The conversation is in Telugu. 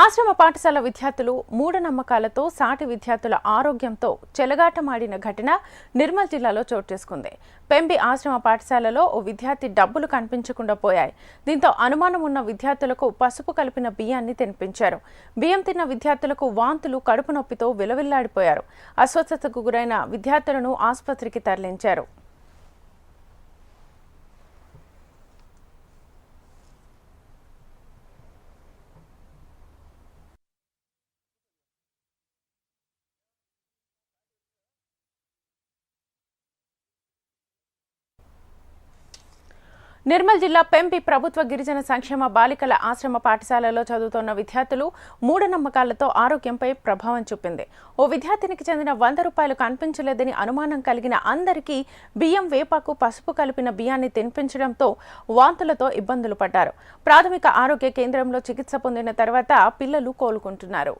ఆశ్రమ పాఠశాల విద్యార్థులు మూఢనమ్మకాలతో సాటి విద్యార్థుల ఆరోగ్యంతో చెలగాటమాడిన ఘటన నిర్మల్ జిల్లాలో చోటు చేసుకుంది. పెంబి ఆశ్రమ పాఠశాలలో ఓ విద్యార్థి డబ్బులు కనిపించకుండా పోయాయి. దీంతో అనుమానం ఉన్న విద్యార్థులకు పసుపు కలిపిన బియ్యాన్ని తినిపించారు. బియ్యం తిన్న విద్యార్థులకు వాంతులు కడుపు నొప్పితో విలవిల్లాడిపోయారు. అస్వస్థతకు గురైన విద్యార్థులను ఆసుపత్రికి తరలించారు. నిర్మల్ జిల్లా పెంపి ప్రభుత్వ గిరిజన సంక్షేమ బాలికల ఆశ్రమ పాఠశాలలో చదువుతున్న విద్యార్థులు మూఢనమ్మకాలతో ఆరోగ్యంపై ప్రభావం చూపింది. ఓ విద్యార్థినికి చెందిన వంద రూపాయలు కనిపించలేదని అనుమానం కలిగిన అందరికీ బియ్యం వేపాకు పసుపు కలిపిన బియ్యాన్ని తినిపించడంతో వాంతులతో ఇబ్బందులు పడ్డారు. ప్రాథమిక ఆరోగ్య కేంద్రంలో చికిత్స పొందిన తర్వాత పిల్లలు కోలుకుంటున్నారు.